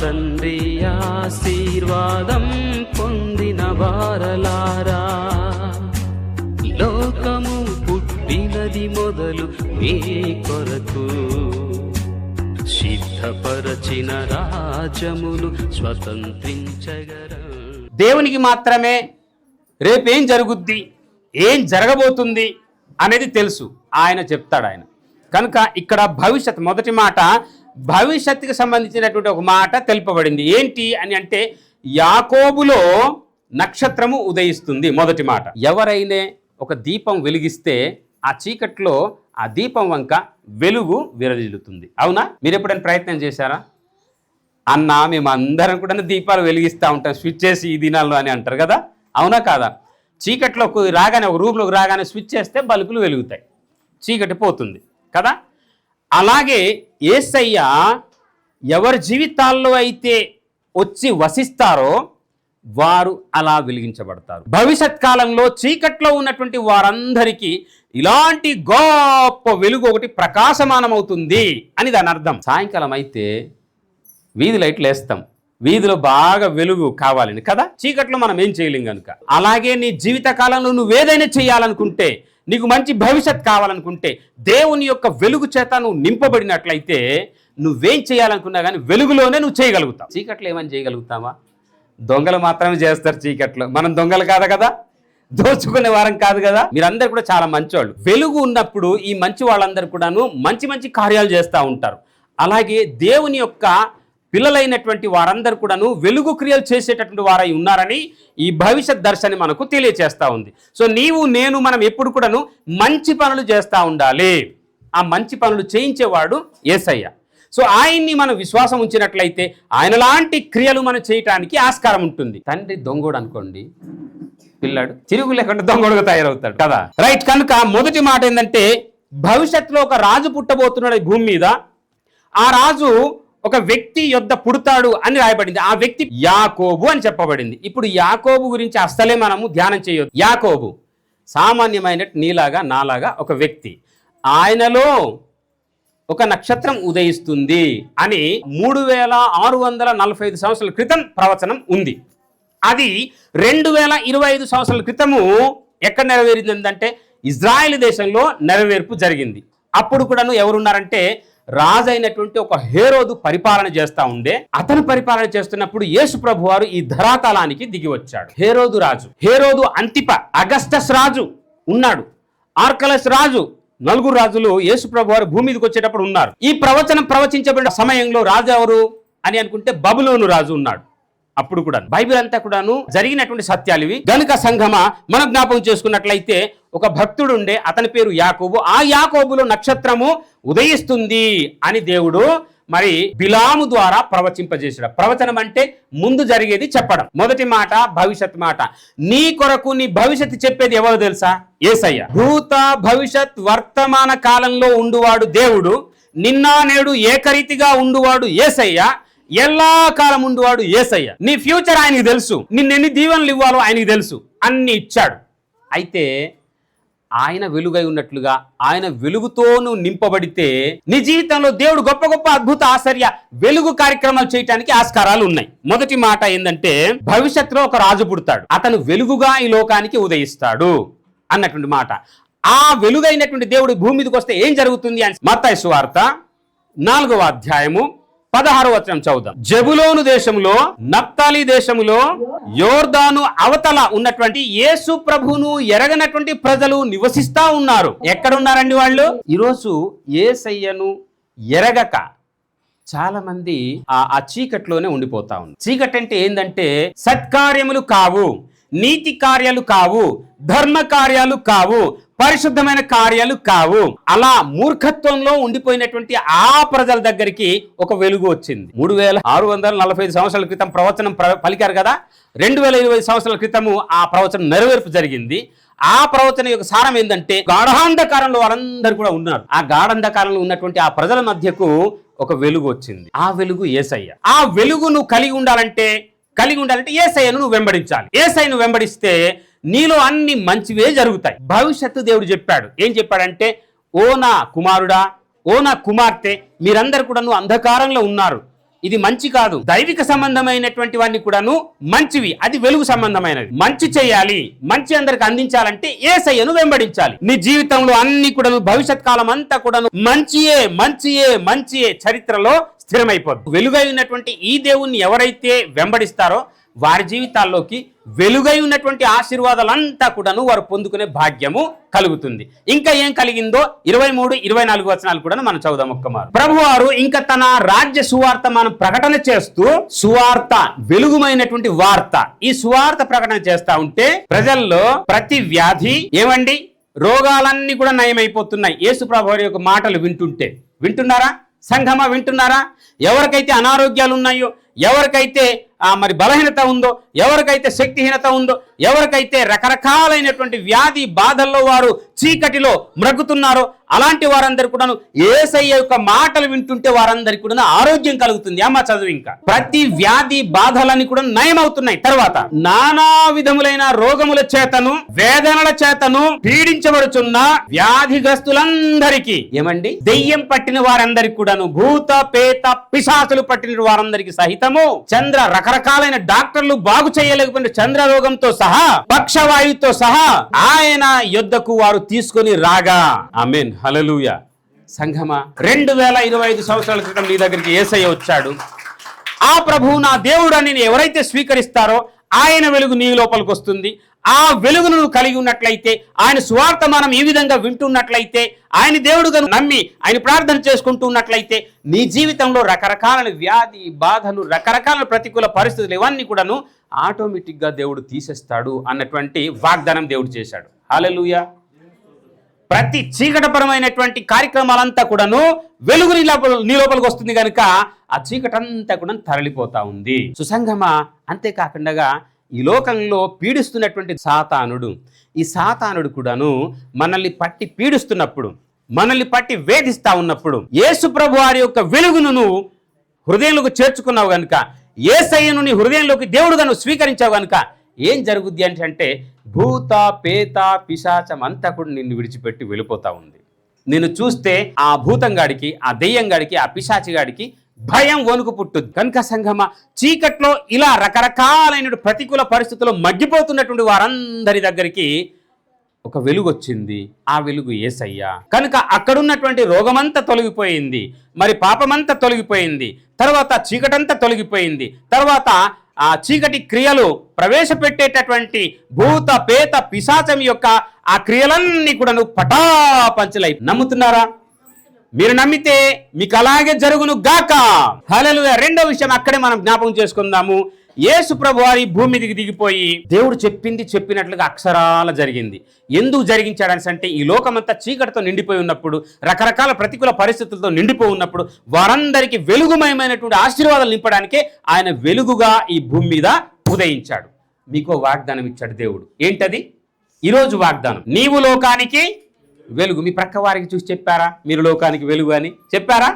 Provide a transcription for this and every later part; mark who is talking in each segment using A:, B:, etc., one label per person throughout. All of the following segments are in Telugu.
A: తండ్రి ఆశీర్వాదం పొందిన వారలారా. లోకము పుట్టినది మొదలు మీ కొరకు. సిద్ధపరచిన రాజములు స్వతంత్రించగర
B: దేవునికి మాత్రమే రేపేం జరుగుద్ది ఏం జరగబోతుంది అనేది తెలుసు. ఆయన చెప్తాడు ఆయన. కనుక ఇక్కడ భవిష్యత్ మొదటి మాట భవిష్యత్తుకి సంబంధించినటువంటి ఒక మాట తెలుపబడింది. ఏంటి అని అంటే యాకోబులో నక్షత్రము ఉదయిస్తుంది మొదటి మాట. ఎవరైనా ఒక దీపం వెలిగిస్తే ఆ చీకట్లో ఆ దీపం వంక వెలుగు విరజిల్లుతుంది. అవునా? మీరు ఎప్పుడైనా ప్రయత్నం చేశారా? అన్న మేము అందరం కూడా దీపాలు వెలిగిస్తూ ఉంటాం. స్విచ్ చేసి ఈ దినాల్లో అని అంటారు కదా? అవునా కాదా? చీకట్లోకి రాగానే ఒక రూమ్లోకి రాగానే స్విచ్ చేస్తే బల్బులు వెలుగుతాయి. చీకటి పోతుంది. కదా? అలాగే ఏసయ్య ఎవరి జీవితాల్లో అయితే వచ్చి వసిస్తారో వారు అలా వెలిగించబడతారు. భవిష్యత్ కాలంలో చీకట్లో ఉన్నటువంటి వారందరికీ ఇలాంటి గొప్ప వెలుగు ఒకటి ప్రకాశమానమవుతుంది అని దాని అర్థం. సాయంకాలం అయితే వీధి లైట్లు వేస్తాం. వీధిలో బాగా వెలుగు కావాలని కదా? చీకట్లో మనం ఏం చేయలేం కనుక అలాగే నీ జీవిత కాలంలో నువ్వు ఏదైనా చేయాలనుకుంటే నీకు మంచి భవిష్యత్ కావాలనుకుంటే దేవుని యొక్క వెలుగు చేత నువ్వు నింపబడినట్లయితే నువ్వేం చేయాలనుకున్నా కానీ వెలుగులోనే నువ్వు చేయగలుగుతావు. చీకట్లో ఏమని చేయగలుగుతావా? దొంగలు మాత్రమే చేస్తారు చీకట్లో. మనం దొంగలు కాదు కదా? దోచుకునే వారం కాదు కదా? మీరందరూ కూడా చాలా మంచివాళ్ళు వెలుగు ఉన్నప్పుడు ఈ మంచి వాళ్ళందరూ కూడాను మంచి మంచి కార్యాలు చేస్తూ ఉంటారు. అలాగే దేవుని యొక్క పిల్లలైనటువంటి వారందరూ కూడాను వెలుగు క్రియలు చేసేటటువంటి వారై ఉన్నారని ఈ భవిష్యత్ దర్శని మనకు తెలియచేస్తూ ఉంది. సో నీవు నేను మనం ఎప్పుడు కూడాను మంచి పనులు చేస్తూ ఉండాలి. ఆ మంచి పనులు చేయించేవాడు ఏసయ్య. సో ఆయన్ని మనం విశ్వాసం ఉంచినట్లయితే ఆయన లాంటి క్రియలు మనం చేయటానికి ఆస్కారం ఉంటుంది. తండ్రి దొంగోడు అనుకోండి. పిల్లాడు తిరుగు లేకుండా దొంగోడుగా తయారవుతాడు కదా? రైట్ కనుక మొదటి మాట ఏంటంటే భవిష్యత్తులో ఒక రాజు పుట్టబోతున్నాడు భూమి మీద. ఆ రాజు ఒక వ్యక్తి యొద్ద పుడతాడు అని రాయబడింది. ఆ వ్యక్తి యాకోబు అని చెప్పబడింది. ఇప్పుడు యాకోబు గురించి అస్సలే మనము ధ్యానం చేయొద్దు. యాకోబు సామాన్యమైన నీలాగా నాలాగా ఒక వ్యక్తి. ఆయనలో ఒక నక్షత్రం ఉదయిస్తుంది అని మూడు వేల ఆరు వందల నలభై ఐదు సంవత్సరాల క్రితం ప్రవచనం ఉంది. అది రెండు వేల ఇరవై ఐదు సంవత్సరాల క్రితము ఎక్కడ నెరవేరిందంటే ఇజ్రాయెల్ దేశంలో నెరవేర్పు జరిగింది. అప్పుడు కూడాను ఎవరున్నారంటే రాజు అయినటువంటి ఒక హేరోదు పరిపాలన చేస్తా ఉండే అతను పరిపాలన చేస్తున్నప్పుడు యేసు ప్రభు వారు ఈ ధరాతలానికి దిగి వచ్చాడు. హేరోదు రాజు. హేరోదు అంతిప అగస్టస్ రాజు ఉన్నాడు. ఆర్కలస్ రాజు నలుగురు రాజులు యేసు ప్రభు వారు భూమి మీదకి వచ్చేటప్పుడు ఉన్నారు. ఈ ప్రవచనం ప్రవచించబడిన సమయంలో రాజు ఎవరు అని అనుకుంటే బబులోను రాజు ఉన్నాడు. అప్పుడు కూడా బైబిల్ అంతా కూడాను జరిగినటువంటి సత్యాలు ఇవి. గనుక సంఘమ మనం జ్ఞాపకం చేసుకున్నట్లయితే ఒక భక్తుడు ఉండే అతని పేరు యాకోబు. ఆ యాకోబులో నక్షత్రము ఉదయిస్తుంది అని దేవుడు మరి బిలాము ద్వారా ప్రవచింపజేసాడు ప్రవచనం అంటే ముందు జరిగేది చెప్పడం. మొదటి మాట భవిష్యత్ మాట. నీ కొరకు నీ భవిష్యత్తు చెప్పేది ఎవరు తెలుసా? ఏసయ్య. భూత భవిష్యత్ వర్తమాన కాలంలో ఉండువాడు దేవుడు. నిన్న నేడు ఏకరీతిగా ఉండువాడు ఏసయ్య. ఎల్లా కాలం ఉండువాడు ఏసయ్య. నీ ఫ్యూచర్ ఆయనకి తెలుసు. నిన్నెన్ని దీవెనలు ఇవ్వాలో ఆయనకి తెలుసు. అన్ని ఇచ్చాడు. అయితే ఆయన వెలుగై ఉన్నట్లుగా ఆయన వెలుగుతోనూ నింపబడితే నీ జీవితంలో దేవుడు గొప్ప గొప్ప అద్భుత ఆశ్చర్య వెలుగు కార్యక్రమాలు చేయడానికి ఆస్కారాలు ఉన్నాయి. మొదటి మాట ఏంటంటే భవిష్యత్తులో ఒక రాజు పుడతాడు. అతను వెలుగుగా ఈ లోకానికి ఉదయిస్తాడు అన్నటువంటి మాట. ఆ వెలుగైనటువంటి దేవుడు భూమి మీదకి వస్తే ఏం జరుగుతుంది అని మత్తాయి సువార్త నాలుగవ అధ్యాయము పదహారు వచనం చదువుదాం. జబులోను దేశంలో నప్తాలి దేశంలో యోర్దాను అవతల ఉన్నటువంటి యేసు ప్రభును ఎరగనటువంటి ప్రజలు నివసిస్తా ఉన్నారు. ఎక్కడున్నారండి వాళ్ళు? ఈరోజు ఏసయ్యను ఎరగక చాలా మంది ఆ ఆ చీకట్లోనే ఉండిపోతా ఉంది చీకట్ అంటే ఏంటంటే సత్కార్యములు కావు నీతి కార్యాలు కావు ధర్మ కార్యాలు కావు పరిశుద్ధమైన కార్యాలు కావు. అలా మూర్ఖత్వంలో ఉండిపోయినటువంటి ఆ ప్రజల దగ్గరికి ఒక వెలుగు వచ్చింది. మూడు వేల ఆరు వందల నలభై ఐదు సంవత్సరాల క్రితం ప్రవచనం ప్ర- పలికారు కదా? రెండు వేల ఇరవై సంవత్సరాల క్రితము ఆ ప్రవచనం నెరవేర్పు జరిగింది. ఆ ప్రవచన యొక్క సారం ఏంటంటే గాఢాంధకారంలో వారందరూ కూడా ఉన్నారు. ఆ గాఢాంధకారంలో ఉన్నటువంటి ఆ ప్రజల మధ్యకు ఒక వెలుగు వచ్చింది. ఆ వెలుగు ఏసయ్య. ఆ వెలుగు నువ్వు కలిగి ఉండాలంటే కలిగి ఉండాలంటే ఏసయ్యను నువ్వు వెంబడించాలి. ఏసయ్యను వెంబడిస్తే నీలో అన్ని మంచివే జరుగుతాయి. భవిష్యత్తు దేవుడు చెప్పాడు. ఏం చెప్పాడంటే ఓ నా కుమారుడా ఓ నా కుమార్తె మీరందరు కూడాను అంధకారంలో ఉన్నారు. ఇది మంచి కాదు. దైవిక సంబంధమైనటువంటి వాడిని కూడాను మంచివి అది వెలుగు సంబంధమైనది. మంచి చేయాలి. మంచి అందరికి అందించాలంటే ఏసయ్యను వెంబడించాలి. నీ జీవితంలో అన్ని కూడాను భవిష్యత్ కాలం అంతా కూడాను మంచియే మంచియే మంచియే చరిత్రలో స్థిరమైపోద్దు. వెలుగైనటువంటి ఈ దేవుణ్ణి ఎవరైతే వెంబడిస్తారో వారి జీవితాల్లోకి వెలుగై ఉన్నటువంటి ఆశీర్వాదాలంతా కూడాను వారు పొందుకునే భాగ్యము కలుగుతుంది. ఇంకా ఏం కలిగిందో ఇరవై మూడు ఇరవై నాలుగు వచనాలు కూడా మనం చదువుదాం ఒక్కమారు ప్రభువారు ఇంకా తన రాజ్య సువార్త మనం ప్రకటన చేస్తూ సువార్త వెలుగుమైనటువంటి వార్త ఈ సువార్త ప్రకటన చేస్తా ఉంటే ప్రజల్లో ప్రతి వ్యాధి ఏమండి? రోగాలన్నీ కూడా నయమైపోతున్నాయి. యేసు ప్రభు వారి యొక్క మాటలు వింటుంటే. వింటున్నారా? సంఘమా వింటున్నారా? ఎవరికైతే అనారోగ్యాలు ఉన్నాయో ఎవరికైతే ఆ, మరి బలహీనత ఉందో ఎవరికైతే శక్తిహీనత ఉందో ఎవరికైతే రకరకాలైనటువంటి వ్యాధి బాధల్లో వారు చీకటిలో మ్రగుతున్నారో అలాంటి వారందరూ కూడాను ఏసయ్య యొక్క మాటలు వింటుంటే వారందరికీ కూడా ఆరోగ్యం కలుగుతుంది. అమ్మ చదువు ఇంకా? ప్రతి వ్యాధి బాధలని కూడా నయమవుతున్నాయి. తర్వాత నానా విధములైన రోగముల చేతను వేదనల చేతను పీడించబడుచున్న వ్యాధిగ్రస్తులందరికీ ఏమండి? దెయ్యం పట్టిన వారందరికి కూడాను భూత పేత పిశాసులు పట్టిన వారందరికి సహితము చంద్ర రకరకాలైన డాక్టర్లు బాగు చేయలేకపోయిన చంద్ర రోగంతో సహా పక్షవాయుతో సహా ఆయన యుద్ధకు వారు తీసుకొని రాగా. ఆమెన్. హలలుయ సంఘమా రెండు వేల ఇరవై ఐదు సంవత్సరాల క్రితం నీ దగ్గరికి ఏసయ్య వచ్చాడు. ఆ ప్రభువు నా దేవుడు అని నేను ఎవరైతే స్వీకరిస్తారో ఆయన వెలుగు నీ లోపలికి వస్తుంది. ఆ వెలుగును కలిగి ఉన్నట్లయితే ఆయన సువార్త మనం ఈ విధంగా వింటున్నట్లయితే ఆయన దేవుడుగా నమ్మి ఆయన ప్రార్థన చేసుకుంటున్నట్లయితే నీ జీవితంలో రకరకాల వ్యాధి బాధలు రకరకాల ప్రతికూల పరిస్థితులు ఇవన్నీ కూడాను ఆటోమేటిక్గా దేవుడు తీసేస్తాడు అన్నటువంటి వాగ్దానం దేవుడు చేశాడు. హాలెలూయా ప్రతి చీకటపరమైనటువంటి కార్యక్రమాలంతా కూడాను వెలుగు నీ లోపల నీ లోపలికి వస్తుంది కనుక ఆ చీకటంతా కూడా తరలిపోతా ఉంది. సుసంగమా? అంతేకాకుండా ఈ లోకంలో పీడిస్తున్నటువంటి సాతానుడు ఈ సాతానుడు కూడాను మనల్ని పట్టి పీడిస్తున్నప్పుడు మనల్ని పట్టి వేధిస్తా ఉన్నప్పుడు యేసు ప్రభు వారి యొక్క వెలుగును నువ్వు హృదయంలోకి చేర్చుకున్నావు గనుక ఏసయ్యను నీ హృదయంలోకి దేవుడుగా నువ్వు స్వీకరించావు గనుక ఏం జరుగుద్ది అంటే అంటే భూత పేత పిశాచం అంతా కూడా నిన్ను విడిచిపెట్టి వెళ్ళిపోతా ఉంది. నిన్ను చూస్తే ఆ భూతంగాడికి ఆ దెయ్యంగాడికి ఆ పిశాచిగాడికి భయం వణుకు పుట్టుద్ది. కనుక సంగమ చీకట్లో ఇలా రకరకాలైన ప్రతికూల పరిస్థితుల్లో మగ్గిపోతున్నటువంటి వారందరి దగ్గరికి ఒక వెలుగు వచ్చింది. ఆ వెలుగు ఏసయ్యా. కనుక అక్కడున్నటువంటి రోగమంతా తొలగిపోయింది. మరి పాపమంతా తొలగిపోయింది. తర్వాత చీకటంతా తొలగిపోయింది. తర్వాత ఆ చీకటి క్రియలు ప్రవేశపెట్టేటటువంటి భూత పేత పిశాచం యొక్క ఆ క్రియలన్నీ కూడా నువ్వు పటాపంచలై నమ్ముతున్నారా? మీరు నమ్మితే మీకు అలాగే జరుగును గాక. హలలుగా రెండో విషయం అక్కడే మనం జ్ఞాపకం చేసుకుందాము. యేసు ప్రభు వారి భూమి దిగి దిగిపోయి దేవుడు చెప్పింది చెప్పినట్లుగా అక్షరాల జరిగింది. ఎందుకు జరిగించాడని అంటే ఈ లోకమంతా చీకటితో నిండిపోయి ఉన్నప్పుడు రకరకాల ప్రతికూల పరిస్థితులతో నిండిపోయి ఉన్నప్పుడు వారందరికీ వెలుగుమయమైనటువంటి ఆశీర్వాదాలు నింపడానికే ఆయన వెలుగుగా ఈ భూమి మీద ఉదయించాడు. మీకు వాగ్దానం ఇచ్చాడు దేవుడు. ఏంటది? ఈరోజు వాగ్దానం. నీవు లోకానికి వెలుగు. మీ ప్రక్క వారికి చూసి చెప్పారా? మీరు లోకానికి వెలుగు అని. చెప్పారా?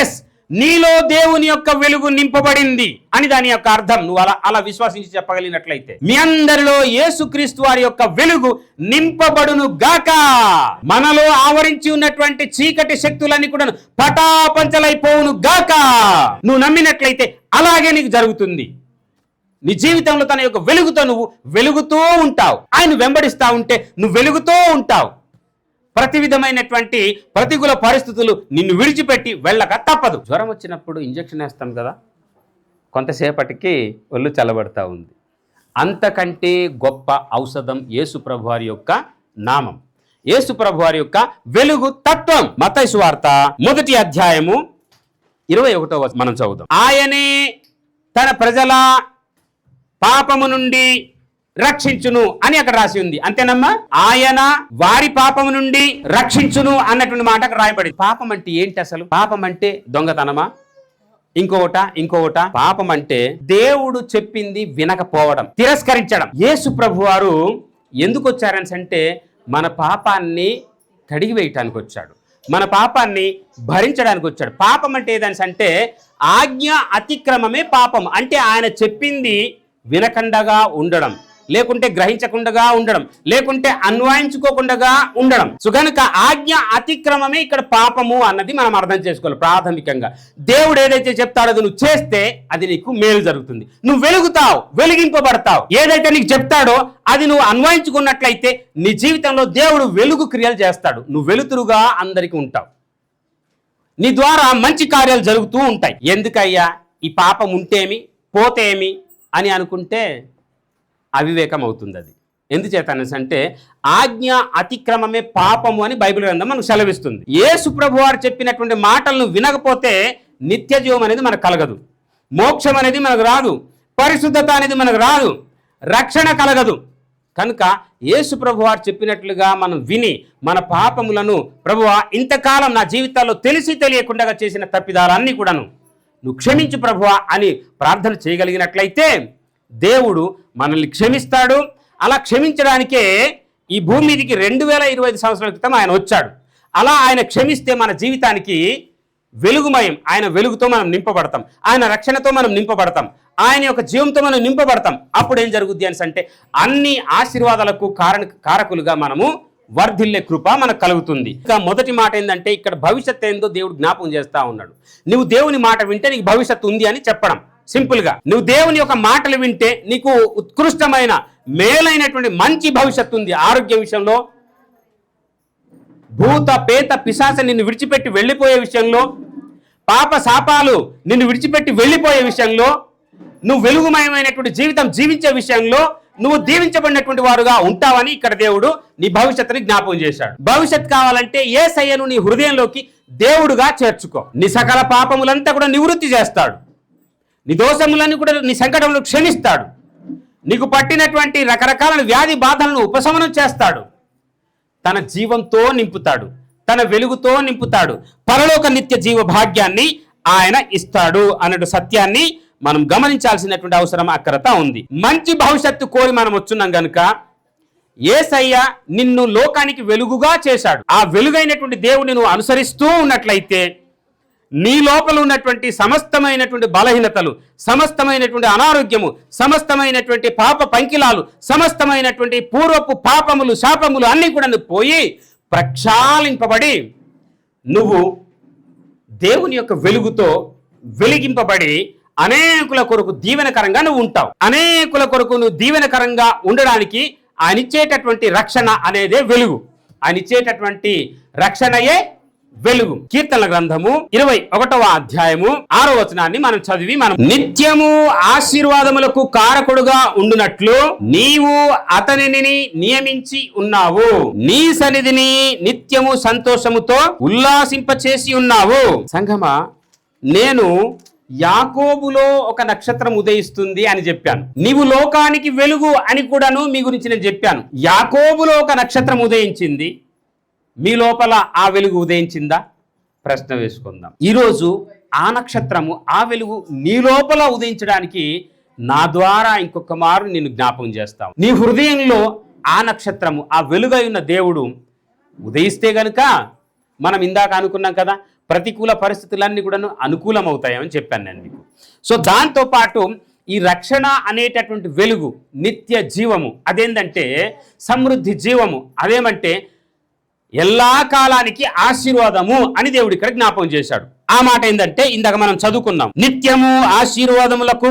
B: ఎస్ నీలో దేవుని యొక్క వెలుగు నింపబడింది అని దాని యొక్క అర్థం. నువ్వు అలా అలా విశ్వసించి చెప్పగలిగినట్లయితే. మీ అందరిలో యేసుక్రీస్తు వారి యొక్క వెలుగు నింపబడును గాక. మనలో ఆవరించి ఉన్నటువంటి చీకటి శక్తులన్నీ కూడా పటాపంచలైపోవును గాక. నువ్వు నమ్మినట్లయితే అలాగే నీకు జరుగుతుంది. నీ జీవితంలో తన యొక్క వెలుగుతో నువ్వు వెలుగుతూ ఉంటావు. ఆయన వెంబడిస్తా ఉంటే నువ్వు వెలుగుతూ ఉంటావు. ప్రతి విధమైనటువంటి ప్రతికూల పరిస్థితులు నిన్ను విడిచిపెట్టి వెళ్ళక తప్పదు. జ్వరం వచ్చినప్పుడు ఇంజెక్షన్ వేస్తాం కదా కొంతసేపటికి ఒళ్ళు చల్లబడతా ఉంది. అంతకంటే గొప్ప ఔషధం యేసుప్రభు వారి యొక్క నామం. యేసుప్రభు వారి యొక్క వెలుగు తత్వం. మతైసు వార్త మొదటి అధ్యాయము ఇరవై ఒకటో మనం చదువుతాం ఆయనే తన ప్రజల పాపము నుండి రక్షించును అని అక్కడ రాసి ఉంది. అంతేనమ్మా? ఆయన వారి పాపము నుండి రక్షించును అన్నటువంటి మాట అక్కడ రాయబడింది. పాపం అంటే ఏంటి అసలు? పాపం అంటే దొంగతనమా? ఇంకొకట ఇంకొకట. పాపం అంటే దేవుడు చెప్పింది వినకపోవడం తిరస్కరించడం. యేసు ప్రభు వారు ఎందుకు వచ్చారని అంటే మన పాపాన్ని కడిగి వేయటానికి వచ్చాడు. మన పాపాన్ని భరించడానికి వచ్చాడు. పాపం అంటే ఏదని అంటే ఆజ్ఞ అతిక్రమమే పాపం. అంటే ఆయన చెప్పింది వినకండగా ఉండడం. లేకుంటే గ్రహించకుండా ఉండడం లేకుంటే అన్వయించుకోకుండా ఉండడం. సో కనుక ఆజ్ఞ అతిక్రమమే ఇక్కడ పాపము అన్నది మనం అర్థం చేసుకోవాలి ప్రాథమికంగా. దేవుడు ఏదైతే చెప్తాడో అది నువ్వు చేస్తే అది నీకు మేలు జరుగుతుంది. నువ్వు వెలుగుతావు వెలిగింపబడతావు. ఏదైతే నీకు చెప్తాడో అది నువ్వు అన్వయించుకున్నట్లయితే నీ జీవితంలో దేవుడు వెలుగు క్రియలు చేస్తాడు. నువ్వు వెలుతురుగా అందరికీ ఉంటావు. నీ ద్వారా మంచి కార్యాలు జరుగుతూ ఉంటాయి. ఎందుకయ్యా? ఈ పాపం ఉంటేమి పోతేమి అని అనుకుంటే అవివేకం అవుతుంది అది ఎందుచేత అంటే ఆజ్ఞ అతిక్రమమే పాపము అని బైబిల్ గ్రంథం మనకు సెలవిస్తుంది. యేసు ప్రభు వారు చెప్పినటువంటి మాటలను వినకపోతే నిత్య జీవం అనేది మనకు కలగదు. మోక్షం అనేది మనకు రాదు. పరిశుద్ధత అనేది మనకు రాదు. రక్షణ కలగదు. కనుక యేసు ప్రభు వారు చెప్పినట్లుగా మనం విని మన పాపములను ప్రభువ ఇంతకాలం నా జీవితాల్లో తెలిసి తెలియకుండా చేసిన తప్పిదాలన్నీ కూడాను నువ్వు క్షమించు ప్రభువ అని ప్రార్థన చేయగలిగినట్లయితే దేవుడు మనల్ని క్షమిస్తాడు. అలా క్షమించడానికే ఈ భూమి మీదకి రెండు వేల ఇరవై ఐదు సంవత్సరాల క్రితం ఆయన వచ్చాడు. అలా ఆయన క్షమిస్తే మన జీవితానికి వెలుగుమయం ఆయన వెలుగుతో మనం నింపబడతాం. ఆయన రక్షణతో మనం నింపబడతాం. ఆయన యొక్క జీవంతో మనం నింపబడతాం. అప్పుడు ఏం జరుగుద్ది అని అంటే అన్ని ఆశీర్వాదాలకు కారణ కారకులుగా మనము వర్ధిల్లే కృప మనకు కలుగుతుంది. ఇంకా మొదటి మాట ఏంటంటే ఇక్కడ భవిష్యత్ ఏందో దేవుడు జ్ఞాపకం చేస్తా ఉన్నాడు. నువ్వు దేవుని మాట వింటే నీకు భవిష్యత్తు ఉంది అని చెప్పడం. సింపుల్గా. నువ్వు దేవుని యొక్క మాటలు వింటే నీకు ఉత్కృష్టమైన మేలైనటువంటి మంచి భవిష్యత్తు ఉంది ఆరోగ్య విషయంలో. భూత పేత పిశాస నిన్ను విడిచిపెట్టి వెళ్ళిపోయే విషయంలో. పాప శాపాలు నిన్ను విడిచిపెట్టి వెళ్ళిపోయే విషయంలో. నువ్వు వెలుగుమయమైనటువంటి జీవితం జీవించే విషయంలో నువ్వు దీవించబడినటువంటి వారుగా ఉంటావని ఇక్కడ దేవుడు నీ భవిష్యత్తుని జ్ఞాపకం చేశాడు. భవిష్యత్ కావాలంటే ఏ సయ్యను నీ హృదయంలోకి దేవుడుగా చేర్చుకో. నీ సకల పాపములంతా కూడా నివృత్తి చేస్తాడు. నీ దోషములన్నీ కూడా నీ సంకటములు క్షమిస్తాడు. నీకు పట్టినటువంటి రకరకాల వ్యాధి బాధలను ఉపశమనం చేస్తాడు. తన జీవంతో నింపుతాడు. తన వెలుగుతో నింపుతాడు. పరలోక నిత్య జీవ భాగ్యాన్ని ఆయన ఇస్తాడు అన్నట్టు సత్యాన్ని మనం గమనించాల్సినటువంటి అవసరం అక్కరత ఉంది. మంచి భవిష్యత్తు కోరి మనం వచ్చున్నాం గనుక ఏసయ్య నిన్ను లోకానికి వెలుగుగా చేశాడు. ఆ వెలుగైనటువంటి దేవుని నువ్వు అనుసరిస్తూ ఉన్నట్లయితే నీ లోపల ఉన్నటువంటి సమస్తమైనటువంటి బలహీనతలు సమస్తమైనటువంటి అనారోగ్యము సమస్తమైనటువంటి పాప పంకిలాలు సమస్తమైనటువంటి పూర్వపు పాపములు శాపములు అన్నీ కూడా నువ్వు పోయి ప్రక్షాళింపబడి నువ్వు దేవుని యొక్క వెలుగుతో వెలిగింపబడి అనేకుల కొరకు దీవెనకరంగా నువ్వు ఉంటావు. అనేకుల కొరకు నువ్వు దీవెనకరంగా ఉండడానికి ఆయన ఇచ్చేటటువంటి రక్షణ అనేదే వెలుగు. ఆయన ఇచ్చేటటువంటి రక్షణయే వెలుగు. కీర్తన గ్రంథము ఇరవై ఒకటవ అధ్యాయము ఆరో వచనాన్ని మనం చదివి మనం నిత్యము ఆశీర్వాదములకు కారకుడుగా ఉండునట్లు నీవు అతనిని నియమించి ఉన్నావు. నీ సన్నిధిని నిత్యము సంతోషముతో ఉల్లాసింపచేసి ఉన్నావు. సంఘమా నేను యాకోబులో ఒక నక్షత్రం ఉదయిస్తుంది అని చెప్పాను. నీవు లోకానికి వెలుగు అని కూడాను మీ గురించి నేను చెప్పాను. యాకోబులో ఒక నక్షత్రం ఉదయించింది. మీ లోపల ఆ వెలుగు ఉదయించిందా? ప్రశ్న వేసుకుందాం. ఈరోజు ఆ నక్షత్రము ఆ వెలుగు నీ లోపల ఉదయించడానికి నా ద్వారా ఇంకొక మారు నేను జ్ఞాపకం చేస్తాం. నీ హృదయంలో ఆ నక్షత్రము ఆ వెలుగై ఉన్న దేవుడు ఉదయిస్తే గనుక మనం ఇందాక అనుకున్నాం కదా ప్రతికూల పరిస్థితులన్నీ కూడాను అనుకూలం అవుతాయని చెప్పాను నేను మీకు. సో దాంతోపాటు ఈ రక్షణ అనేటటువంటి వెలుగు నిత్య జీవము అదేంటంటే సమృద్ధి జీవము అదేమంటే ఎల్లా కాలానికి ఆశీర్వాదము అని దేవుడు ఇక్కడ జ్ఞాపకం చేశాడు. ఆ మాట ఏంటంటే ఇందాక మనం చదువుకున్నాం నిత్యము ఆశీర్వాదములకు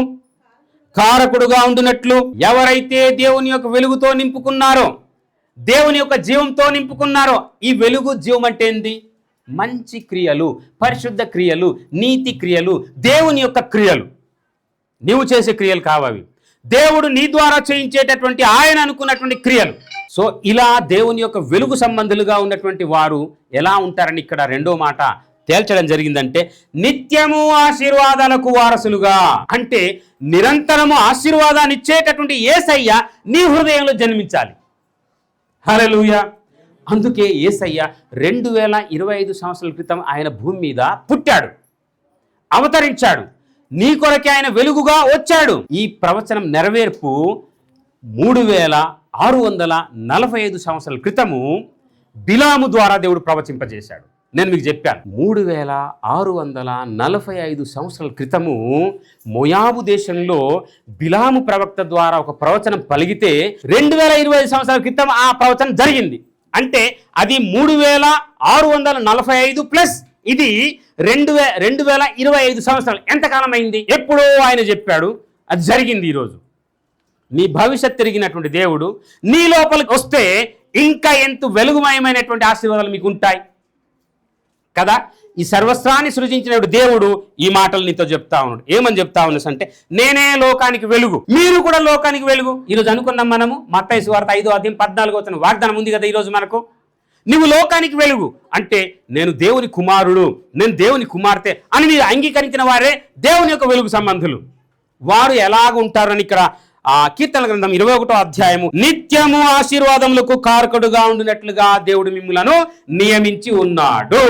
B: కారకుడుగా ఉండునట్లు ఎవరైతే దేవుని యొక్క వెలుగుతో నింపుకున్నారో దేవుని యొక్క జీవంతో నింపుకున్నారో ఈ వెలుగు జీవం అంటే ఏంది? మంచి క్రియలు పరిశుద్ధ క్రియలు నీతి క్రియలు దేవుని యొక్క క్రియలు. నీవు చేసే క్రియలు కావవి దేవుడు నీ ద్వారా చేయించేటటువంటి ఆయన అనుకున్నటువంటి క్రియలు. సో ఇలా దేవుని యొక్క వెలుగు సంబంధులుగా ఉన్నటువంటి వారు ఎలా ఉంటారని ఇక్కడ రెండో మాట తేల్చడం జరిగిందంటే నిత్యము ఆశీర్వాదాలకు వారసులుగా. అంటే నిరంతరము ఆశీర్వాదాన్ని ఇచ్చేటటువంటి ఏసయ్య నీ హృదయంలో జన్మించాలి. హలలుయ అందుకే ఏసయ్య రెండు వేల ఇరవై ఐదు సంవత్సరాల క్రితం ఆయన భూమి మీద పుట్టాడు. అవతరించాడు. నీ కొరకే ఆయన వెలుగుగా వచ్చాడు. ఈ ప్రవచనం నెరవేర్పు మూడు వేల ఆరు వందల నలభై ఐదు సంవత్సరాల క్రితము బిలాము ద్వారా దేవుడు ప్రవచింపజేశాడు. నేను మీకు చెప్పాను మూడు వేల ఆరు వందల నలభై ఐదు సంవత్సరాల క్రితము మొయాబు దేశంలో బిలాము ప్రవక్త ద్వారా ఒక ప్రవచనం పలిగితే రెండు వేల ఇరవై ఐదు సంవత్సరాల క్రితం ఆ ప్రవచనం జరిగింది. అంటే అది మూడు వేల ఆరు వందల నలభై ఐదు ప్లస్ ఇది రెండు వే రెండు వేల ఇరవై ఐదు సంవత్సరాలు. ఎంతకాలం అయింది ఎప్పుడో ఆయన చెప్పాడు అది జరిగింది ఈరోజు. నీ భవిష్యత్ తిరిగినటువంటి దేవుడు నీ లోపలికి వస్తే ఇంకా ఎంత వెలుగుమయమైనటువంటి ఆశీర్వాదాలు మీకు ఉంటాయి కదా? ఈ సర్వస్వాన్ని సృజించిన దేవుడు ఈ మాటలు నీతో చెప్తా ఉన్నాడు. ఏమని చెప్తా ఉన్నాడు అంటే నేనే లోకానికి వెలుగు. మీరు కూడా లోకానికి వెలుగు. ఈరోజు అనుకున్నాం మనము మత్తైసు వార్త ఐదో అధ్యాయం పద్నాలుగు వచ్చిన వాగ్దానం ఉంది కదా ఈరోజు మనకు? నువ్వు లోకానికి వెలుగు అంటే నేను దేవుని కుమారుడు నేను దేవుని కుమార్తె అని మీరు అంగీకరించిన వారే దేవుని యొక్క వెలుగు సంబంధులు. వారు ఎలాగ ఉంటారని ఇక్కడ ఆ కీర్తన గ్రంథం ఇరవై ఒకటో అధ్యాయము. నిత్యము ఆశీర్వాదములకు కారకుడుగా ఉండినట్లుగా దేవుడు మిమ్ములను నియమించి ఉన్నాడు.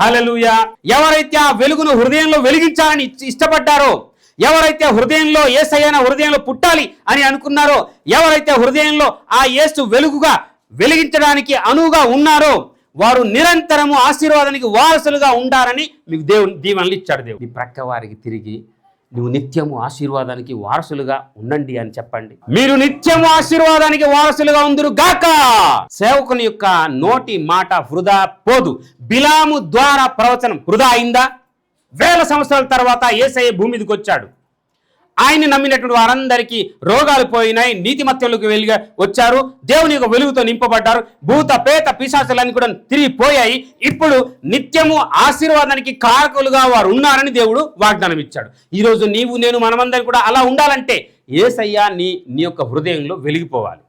B: హలలుయ ఎవరైతే ఆ వెలుగును హృదయంలో వెలిగించాలని ఇష్టపడ్డారో ఎవరైతే హృదయంలో ఏసైన హృదయంలో పుట్టాలి అని అనుకున్నారో ఎవరైతే హృదయంలో ఆ యేసు వెలుగుగా వెలిగించడానికి అనువుగా ఉన్నారో వారు నిరంతరము ఆశీర్వాదానికి వారసులుగా ఉండాలని మీకు దేవుని దీవెనలు ఇచ్చాడు దేవుడు. ఈ ప్రక్క వారికి తిరిగి నువ్వు నిత్యము ఆశీర్వాదానికి వారసులుగా ఉండండి అని చెప్పండి. మీరు నిత్యము ఆశీర్వాదానికి వారసులుగా ఉందరు గాక. సేవకుని యొక్క నోటి మాట వృధా పోదు. బిలాము ద్వారా ప్రవచనం వృధా అయిందా? వేల సంవత్సరాల తర్వాత ఏసఐ భూమి మీదకి వచ్చాడు ఆయన్ని నమ్మినటువంటి వారందరికీ రోగాలు పోయినాయి నీతిమత్యంలోకి వెలిగా వచ్చారు దేవుని యొక్క వెలుగుతో నింపబడ్డారు భూత పేత పిశాసులన్నీ కూడా తిరిగి పోయాయి. ఇప్పుడు నిత్యము ఆశీర్వాదానికి కారకులుగా వారు ఉన్నారని దేవుడు వాగ్దానం ఇచ్చాడు. ఈరోజు నీవు నేను మనమందరం కూడా అలా ఉండాలంటే ఏసయ్యా నీ నీ యొక్క హృదయంలో వెలిగిపోవాలి.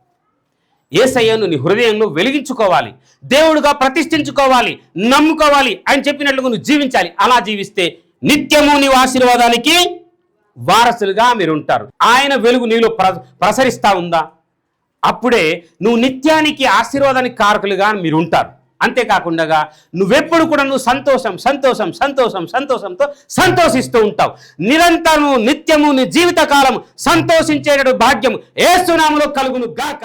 B: ఏసయ్యను నీ హృదయంలో వెలిగించుకోవాలి. దేవుడుగా ప్రతిష్ఠించుకోవాలి నమ్ముకోవాలి అని చెప్పినట్లుగా నువ్వు జీవించాలి. అలా జీవిస్తే నిత్యము నీవు ఆశీర్వాదానికి వారసులుగా మీరు ఉంటారు ఆయన వెలుగు నీలో ప్ర ప్రసరిస్తా ఉందా? అప్పుడే నువ్వు నిత్యానికి ఆశీర్వాదానికి కారకులుగా మీరు ఉంటారు అంతేకాకుండా నువ్వెప్పుడు కూడా నువ్వు సంతోషం సంతోషం సంతోషం సంతోషంతో సంతోషిస్తూ ఉంటావు. నిరంతరము నిత్యము నీ జీవితకాలం సంతోషించేటటువంటి భాగ్యం ఏసునాములో కలుగును గాక.